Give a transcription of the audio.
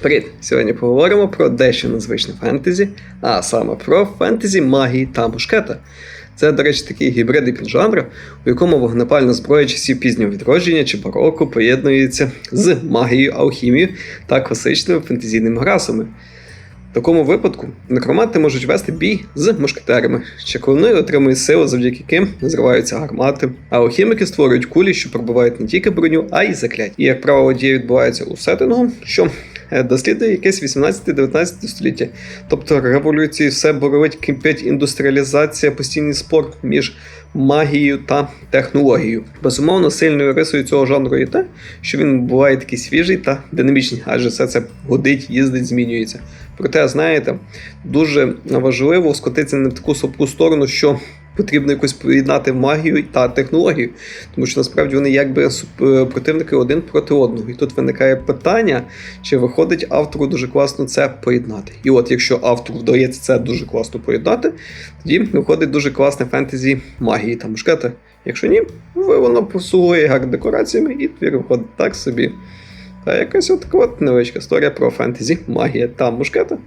Привіт! Сьогодні поговоримо про дещо незвичне фентезі, а саме про фентезі магії та мушкета. Це, до речі, такий гібридний піджанр, у якому вогнепальна зброя часів пізнього відродження чи бароко поєднується з магією, алхімією та класичними фентезійними расами. В такому випадку некроманти можуть вести бій з мушкетерами, чаклуни отримують силу, завдяки яким зриваються гармати, а алхімики створюють кулі, що пробивають не тільки броню, а й закляття. І, як правило, дії відбуваються у сеттингу, що е, досліджує якесь 18-19 століття. Тобто революції все боровить кипить індустріалізація, постійний спор між магією та технологією. Безумовно, сильною рисою цього жанру є те, що він буває такий свіжий та динамічний, адже все це годить, їздить, змінюється. Проте, знаєте, дуже важливо скотитися в таку слабку сторону, що потрібно якось поєднати магію та технологію, тому що насправді вони якби суп- противники один проти одного. І тут виникає питання, чи виходить автору дуже класно це поєднати. І от якщо автору вдається це дуже класно поєднати, тоді виходить дуже класне фентезі магії та мушкети. Якщо ні, воно послугує як декораціями, і твір виходить так собі. Та якась от невеличка історія про фентезі, магія та мушкета.